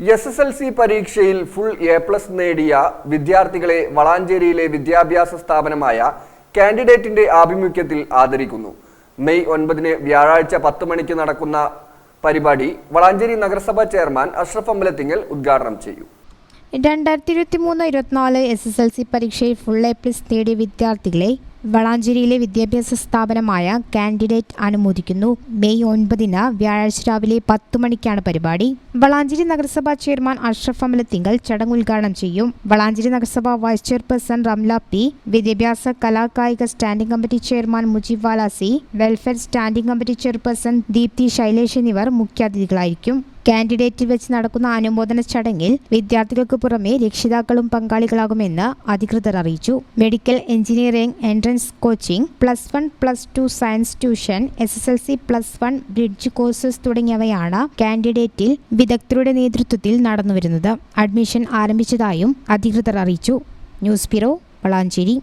S S L C പരീക്ഷയിൽ full A plus നേടിയ വിദ്യാർത്ഥികളെ വളാഞ്ചേരിയിലെ വിദ്യാഭ്യാസ സ്ഥാപനമായ കാൻഡിഡേറ്റിന്റെ ആഭിമുഖ്യത്തിൽ ആദരിക്കുന്നു. മെയ് ഒൻപതിന് വ്യാഴാഴ്ച പത്ത് മണിക്ക് നടക്കുന്ന പരിപാടി വളാഞ്ചേരി നഗരസഭാ ചെയർമാൻ അഷ്റഫ് അമ്പലത്തിങ്ങൽ ഉദ്ഘാടനം ചെയ്യും. രണ്ടായിരത്തി ഇരുപത്തി മൂന്ന് ഇരുപത്തിനാല് എസ് എസ് എൽ സി പരീക്ഷയിൽ ഫുൾ എ പ്ലസ് നേടിയ വിദ്യാർത്ഥികളെ വളാഞ്ചേരിയിലെ വിദ്യാഭ്യാസ സ്ഥാപനമായ കാൻഡിഡേറ്റ് അനുമോദിക്കുന്നു. മെയ് ഒൻപതിന് വ്യാഴാഴ്ച രാവിലെ പത്ത് മണിക്കാണ് പരിപാടി. വളാഞ്ചേരി നഗരസഭാ ചെയർമാൻ അഷ്റഫ് അമലത്തിങ്കൽ ചടങ്ങ് ഉദ്ഘാടനം ചെയ്യും. വളാഞ്ചേരി നഗരസഭാ വൈസ് ചെയർപേഴ്സൺ റംല പി വിദ്യാഭ്യാസ കലാകായിക standing committee chairman Mujeeb Valasi welfare standing committee chairperson Deepthi Shailesh എന്നിവർ മുഖ്യാതിഥികളായിരിക്കും. കാൻഡിഡേറ്റിൽ വെച്ച് നടക്കുന്ന അനുമോദന ചടങ്ങിൽ വിദ്യാർത്ഥികൾക്ക് പുറമെ രക്ഷിതാക്കളും പങ്കാളികളാകുമെന്ന് അധികൃതർ അറിയിച്ചു. Medical engineering entrance coaching plus one plus two science tuition S S L C plus one bridge courses തുടങ്ങിയവയാണ് കാൻഡിഡേറ്റിൽ വിദഗ്ധരുടെ നേതൃത്വത്തിൽ നടന്നുവരുന്നത്. അഡ്മിഷൻ ആരംഭിച്ചതായും അധികൃതർ അറിയിച്ചു. News bureau Valanchery.